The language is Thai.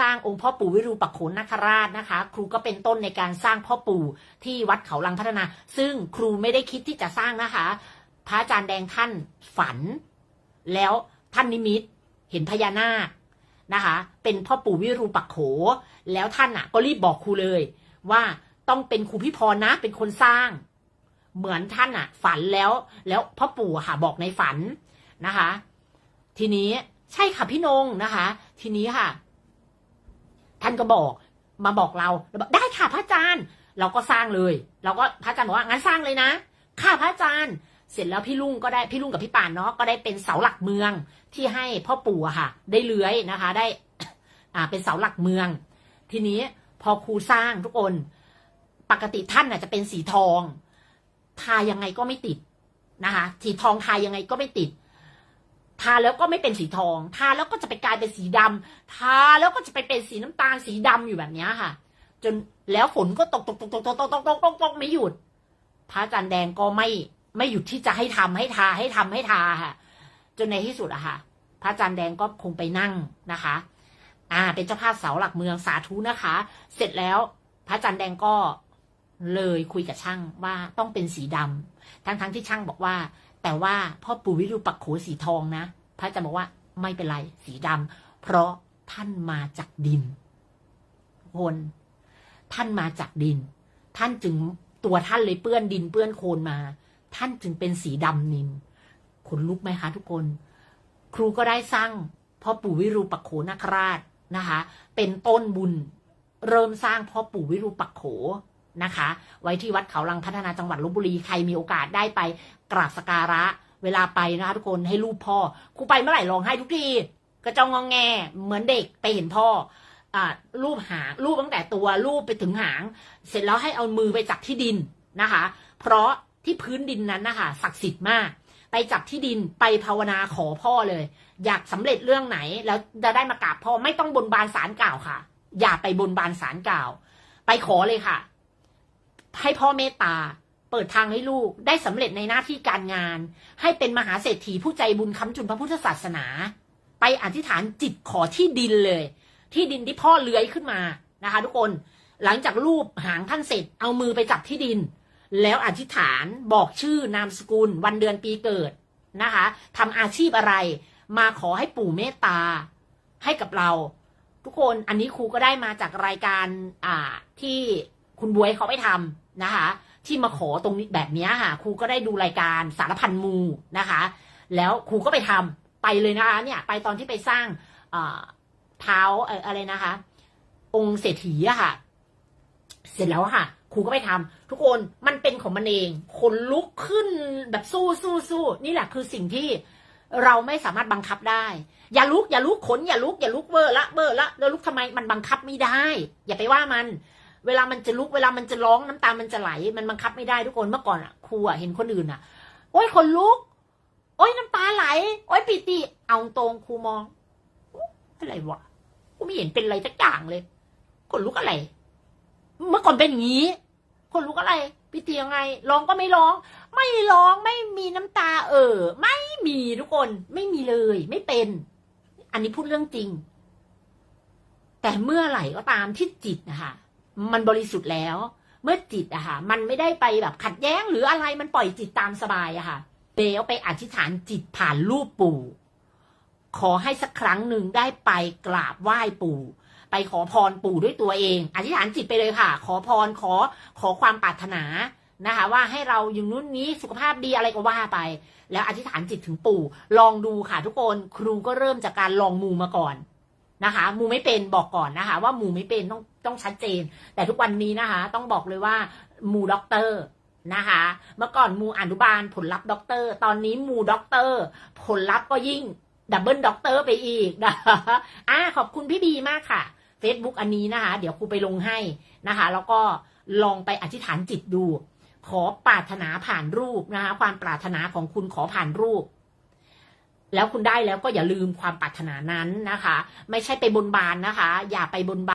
สร้างองค์พ่อปู่วิรูปักโขนนาคราชนะคะ ครูก็เป็นต้นในการสร้างพ่อปู่ที่วัดเขาลังพัฒนา ซึ่งครูไม่ได้คิดที่จะสร้างนะคะ พระอาจารย์แดงท่านฝัน แล้วท่านนิมิตเห็นพญานาคนะคะ เป็นพ่อปู่วิรูปักโข แล้วท่านอะ ก็รีบบอกครูเลย ว่าต้องเป็นครูพี่พรนะ เป็นคนสร้าง เหมือนท่านอะ ฝันแล้ว แล้วพ่อปู่ค่ะบอกในฝันนะคะ ทีนี้ใช่ค่ะพี่นงนะคะ ทีนี้ค่ะานก็บอก มาบอกเราเราบอกได้ค่ะพระอาจารย์ เราก็สร้างเลย เราก็พระอาจารย์บอกว่างั้นสร้างเลยนะ ค่ะพระอาจารย์ เสร็จแล้วพี่ลุงก็ได้พี่ลุงกับพี่ป่านเนาะก็ได้เป็นเสาหลักเมืองที่ให้พ่อปู่ค่ะ ได้เลื้อยนะคะ ได้ อ่า เป็นเสาหลักเมือง ทีนี้พอครูสร้างทุกคน ปกติท่านน่ะจะเป็นสีทอง ทายังไงก็ไม่ติดนะคะ สีทองทายังไงก็ไม่ติด ทาแล้วก็ไม่เป็นสีทอง ทาแล้วก็จะไปกลายเป็นสีดำทาแล้วก็จะไปเป็นสีน้ำตาลสีดำอยู่แบบนี้ค่ะ จนแล้วฝนก็ตกตกตกตกตกตกตกตกตกตกไม่หยุด พระอาจารย์แดงก็ไม่ไม่หยุดที่จะให้ทำให้ทาให้ทำให้ทาค่ะ จนในที่สุดอะค่ะ พระอาจารย์แดงก็คงไปนั่งนะคะ อ่า เป็นเจ้าภาพเสาหลักเมืองสาธุนะคะ เสร็จแล้วพระอาจารย์แดงก็เลยคุยกับช่างว่าต้องเป็นสีดำทั้งทั้งๆที่ช่างบอกว่า แต่ว่าพ่อปู่วิรูปักโขสีทองนะ พระอาจารย์บอกว่าไม่เป็นไรสีดำเพราะท่านมาจากดินคนท่านมาจากดิน ท่านจึงตัวท่านเลยเปื้อนดินเปื้อนโคลนมา ท่านจึงเป็นสีดำนินขนลุกไหมคะทุกคน ครูก็ได้สร้างพ่อปู่วิรูปักโขนาคราชนะคะ เป็นต้นบุญ เริ่มสร้างพ่อปู่วิรูปักโข นะคะ ไว้ที่วัดเขาลังพัฒนาจังหวัดลบบุรีใครมีโอกาสได้ไปกราบสการะ เวลาไปนะคะทุกคนให้รูปพ่อครูไปเมื่อไหร่ร้องไห้ทุกทีกระจองงองแงเหมือนเด็กไปเห็นพ่ออ่ารูปหางรูปตั้งแต่ตัวรูปไปถึงหาง เสร็จแล้วให้เอามือไปจับที่ดินนะคะ เพราะที่พื้นดินนั้นนะคะศักดิ์สิทธิ์มาก ไปจับที่ดินไปภาวนาขอพ่อเลย อยากสำเร็จเรื่องไหนแล้วจะได้มากราบพ่อไม่ต้องบนบานสารกล่าวค่ะ อย่าไปบนบานสารกล่าว ไปขอเลยค่ะ ให้พ่อเมตตา เปิดทางให้ลูกได้สำเร็จในหน้าที่การงาน ให้เป็นมหาเศรษฐีผู้ใจบุญค้ำจุนพระพุทธศาสนา ไปอธิษฐานจิตขอที่ดินเลย ที่ดินที่พ่อเลื้อยขึ้นมานะคะ ทุกคนหลังจากรูปหางท่านเสร็จเอามือไปจับที่ดิน แล้วอธิษฐานบอกชื่อนามสกุล วันเดือนปีเกิดนะคะทำอาชีพอะไร มาขอให้ปู่เมตตา ให้กับเรา ทุกคนอันนี้ครูก็ได้มาจากรายการอ่าที่คุณบวยเขาไปทำ นะคะ ที่มาขอตรงนี้แบบนี้ค่ะ ครูก็ได้ดูรายการสารพันมูนะคะ แล้วครูก็ไปทำไปเลยนะคะ เนี่ย ไปตอนที่ไปสร้างเท้าอะไรนะคะ องค์เศรษฐีอะค่ะ เสร็จแล้วค่ะ ครูก็ไปทำทุกคนมันเป็นของมันเองคนลุกขึ้นแบบสู้สู้สู้นี่แหละคือสิ่งที่เราไม่สามารถบังคับได้ อย่าลุกอย่าลุกขนอย่าลุกอย่าลุกเบอร์ละเบอร์ละแล้วลุกทำไมมันบังคับไม่ได้ อย่าไปว่ามัน เวลามันจะลุกเวลามันจะร้องน้ำตามันจะไหล มันบังคับไม่ได้ทุกคนเมื่อก่อนอะครูอะเห็นคนอื่นอะโอ้ยคนลุก โอ้ยน้ำตาไหล โอ้ยปีติ เอาตรงครูมองอะไรวะกูไม่เห็นเป็นอะไรสักอย่างเลย คนลุกอะไร เมื่อก่อนเป็นอย่างนี้ คนลุกอะไรพี่ตียังไงร้องก็ไม่ร้อง ไม่ร้องไม่มีน้ำตา เออไม่มีทุกคนไม่มีเลย ไม่เป็น อันนี้พูดเรื่องจริง แต่เมื่อไหร่ก็ตามที่จิตนะคะ มันบริสุทธิ์แล้ว เมื่อจิตอะค่ะ มันไม่ได้ไปแบบขัดแย้งหรืออะไรมันปล่อยจิตตามสบายอะค่ะเบลไปอธิษฐานจิตผ่านรูปปู่ ขอให้สักครั้งหนึ่งได้ไปกราบไหว้ปู่ ไปขอพรปู่ด้วยตัวเอง อธิษฐานจิตไปเลยค่ะ ขอพรขอขอความปรารถนานะคะ ว่าให้เราอยู่นู้นนี้สุขภาพดีอะไรก็ว่าไป แล้วอธิษฐานจิตถึงปู่ ลองดูค่ะทุกคนครูก็เริ่มจากการลองมูมาก่อน นะคะมูไม่เป็นบอกก่อนนะคะ ว่ามูไม่เป็นต้องต้องชัดเจน แต่ทุกวันนี้นะคะ ต้องบอกเลยว่ามูด็อกเตอร์นะคะ เมื่อก่อนมูอนุบาลผลลัพธ์ด็อกเตอร์ ตอนนี้มูด็อกเตอร์ ผลลัพธ์ก็ยิ่งดับเบิลด็อกเตอร์ไปอีกนะคะอ่าขอบคุณพี่บีมากค่ะ Facebook อันนี้นะคะ เดี๋ยวครูไปลงให้นะคะ แล้วก็ลองไปอธิษฐานจิตดู ขอปรารถนาผ่านรูปนะคะ ความปรารถนาของคุณขอผ่านรูป แล้วคุณได้แล้วก็อย่าลืมความปรารถนานั้นนะคะ ไม่ใช่ไปบนบานนะคะ อย่าไปบนบาน